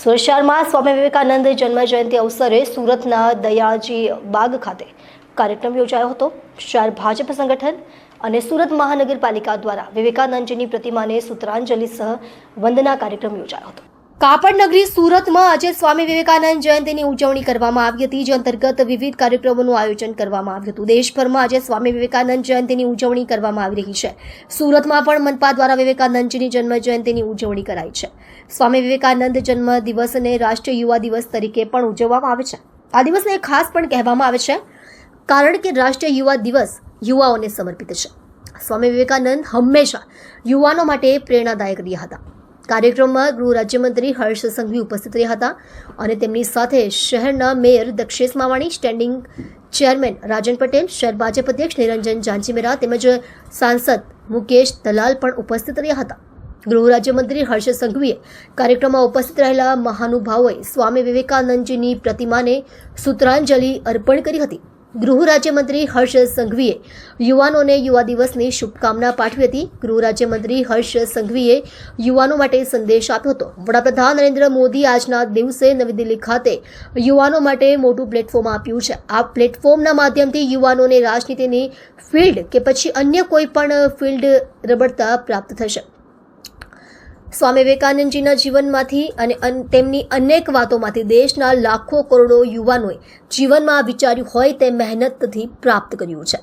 સુરત સ્વામી વિવેકાનંદ જન્મ જયંતિ અવસરે સુરતના દયાળજી બાગ ખાતે કાર્યક્રમ યોજાયો હતો. શહેર ભાજપ સંગઠન અને સુરત મહાનગરપાલિકા દ્વારા વિવેકાનંદજીની પ્રતિમાને સૂત્રાંજલિ સહ વંદના કાર્યક્રમ યોજાયો હતો. કાપડ નગરી સુરતમાં આજે સ્વામી વિવેકાનંદ જયંતિની ઉજવણી કરવામાં આવી હતી, જે અંતર્ગત વિવિધ કાર્યક્રમોનું આયોજન કરવામાં આવ્યું હતું. દેશભરમાં આજે સ્વામી વિવેકાનંદ જયંતિની ઉજવણી કરવામાં આવી રહી છે. સુરતમાં પણ મનપા દ્વારા વિવેકાનંદજીની જન્મ જયંતિની ઉજવણી કરાઈ છે. સ્વામી વિવેકાનંદ જન્મ દિવસને રાષ્ટ્રીય યુવા દિવસ તરીકે પણ ઉજવવામાં આવે છે. આ દિવસને ખાસ પણ કહેવામાં આવે છે, કારણ કે રાષ્ટ્રીય યુવા દિવસ યુવાઓને સમર્પિત છે. સ્વામી વિવેકાનંદ હંમેશા યુવાનો માટે પ્રેરણાદાયક રહ્યા હતા. કાર્યક્રમમાં ગૃહ રાજ્યમંત્રી હર્ષ સંઘવી ઉપસ્થિત રહ્યા હતા અને તેમની સાથે શહેરના mayor Dakshesh Mavani standing chairman Rajan Patel, શહેર ભાજપ અધ્યક્ષ નિરંજન જાંચીમેરા તેમજ સાંસદ મુકેશ દલાલ પણ ઉપસ્થિત રહ્યા હતા. ગૃહ રાજ્યમંત્રી હર્ષ સંઘવીએ કાર્યક્રમમાં ઉપસ્થિત રહેલા મહાનુભાવોએ સ્વામી વિવેકાનંદજીની પ્રતિમાને સૂત્રાંજલિ અર્પણ કરી હતી. ગૃહ રાજ્યમંત્રી હર્ષ સંઘવીએ યુવાનોને યુવા દિવસની શુભકામના પાઠવી હતી. ગૃહ રાજ્યમંત્રી હર્ષ સંઘવીએ યુવાનો માટે સંદેશ આપ્યો હતો. વડાપ્રધાન નરેન્દ્ર મોદી આજના દિવસે નવી દિલ્હી ખાતે યુવાનો માટે મોટું પ્લેટફોર્મ આપ્યું છે. આ પ્લેટફોર્મના માધ્યમથી યુવાનોને રાજનીતિની ફિલ્ડ કે પછી અન્ય કોઈ પણ ફિલ્ડ રબડતા પ્રાપ્ત થશે. સ્વામી વિવેકાનંદજીના જીવનમાંથી અને તેમની અનેક વાતોમાંથી દેશના લાખો કરોડો યુવાનોએ જીવનમાં વિચાર્યું હોય તે મહેનતથી પ્રાપ્ત કર્યું છે.